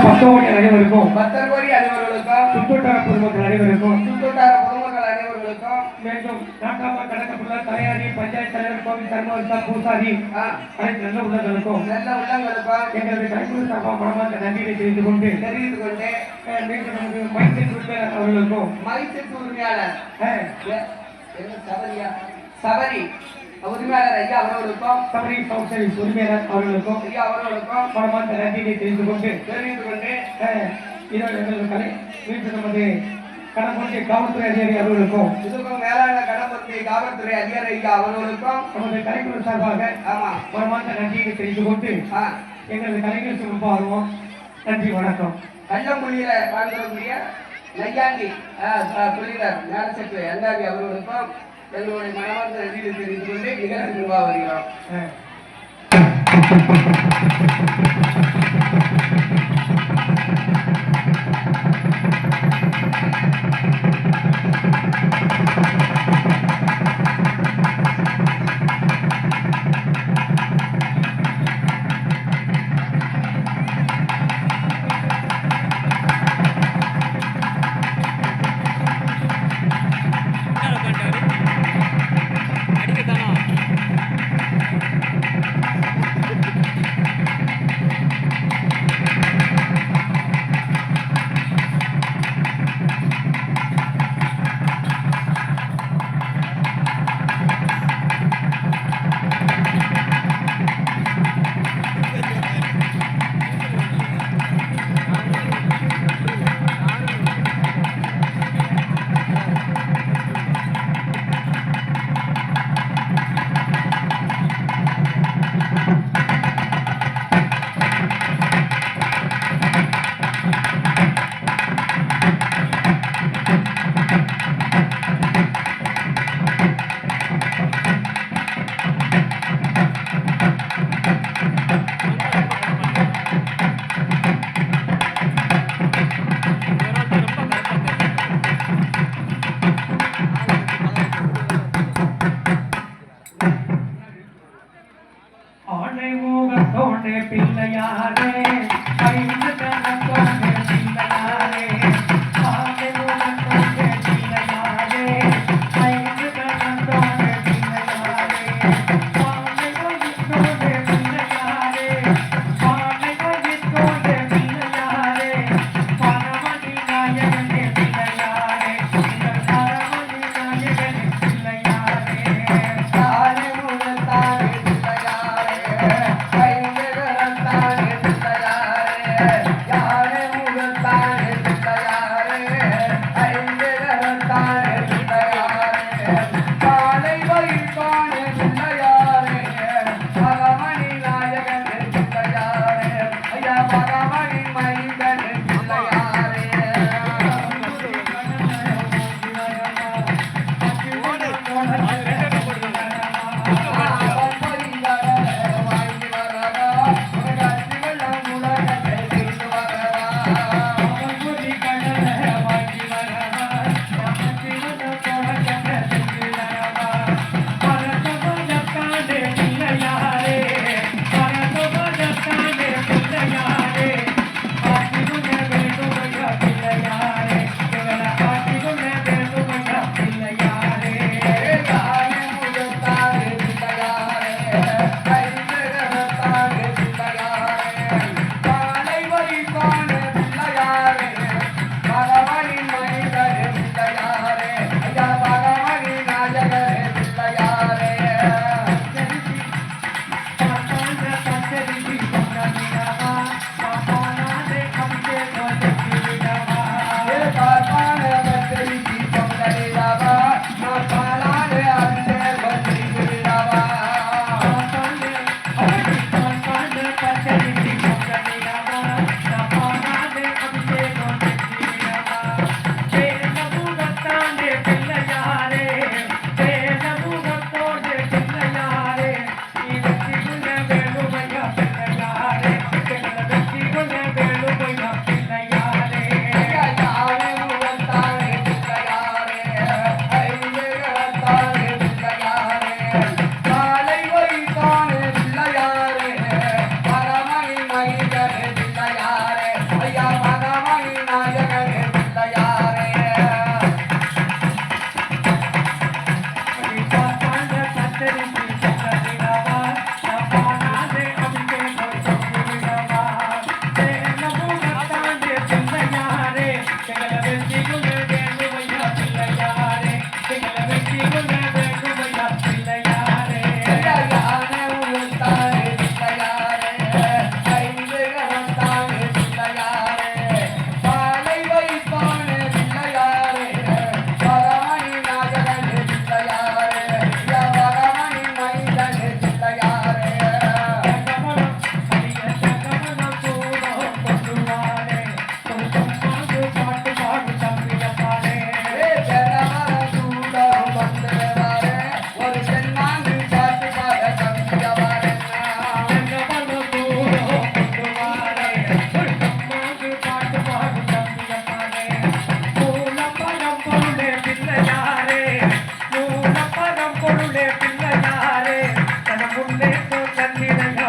பத்தோடி அனைவருக்கும். பக்தர் கோரி அனைவர்களுக்கும். சுற்றுவட்டார பொதுமக்கள் அனைவருக்கும். சுற்றுவட்டார பொதுமக்கள் அனைவர்களுக்கும். மீண்டும் நாட்டாம கடக்கப்பட்டுள்ள தலையாரி பஞ்சாயத்து தலைவர் கோவில் தர்மவர்த்தா பூசாரி. ஆ, அனைத்து நல்ல உள்ளங்களுக்கும். நல்ல உள்ளங்களுக்கும். எங்களது கைக்குழு சார்பாக மனமார்ந்த நன்றியை தெரிவித்துக் கொண்டு தெரிவித்துக் கொண்டு. அஹ், மீண்டும் நமது மைசூர் உறுப்பினர் அவர்களுக்கும். உரிமையாளர். சபரியா? சபரி. உரிமையாளர் ஐயா அவர்களுக்கும் சபரி சௌசரி உரிமையாளர் அவர்களுக்கும் ஐயா அவர்களுக்கும் மனமார்ந்த நன்றியை தெரிவித்துக் கொண்டு தெரிவித்துக் கொண்டு அஹ், இதோ எங்களது கலை மீண்டும் நமது கடற்கொண்டை காவல்துறை அதிகாரி அவர்களுக்கும் இதுக்கும் மேலான கடம்பத்தை காவல்துறை அதிகாரி ஐயா அவர்களுக்கும் நமது கலைக்குழு சார்பாக ஆமா. மனமார்ந்த நன்றியை தெரிவித்துக் கொண்டு எங்களது கலைஞர் ஆர்வம் நன்றி வணக்கம். கள்ளங்குழியில வாழ்ந்தவர்களுடைய நையாண்டி தொழிலர் ஞானசெட்டு அந்தாதி அவர்களுக்கும் எங்களுடைய மனமார்ந்த நன்றியை தெரிவித்துக் கொண்டு நிகழ்ச்சி வருகிறோம் ಯಾರ Thank you.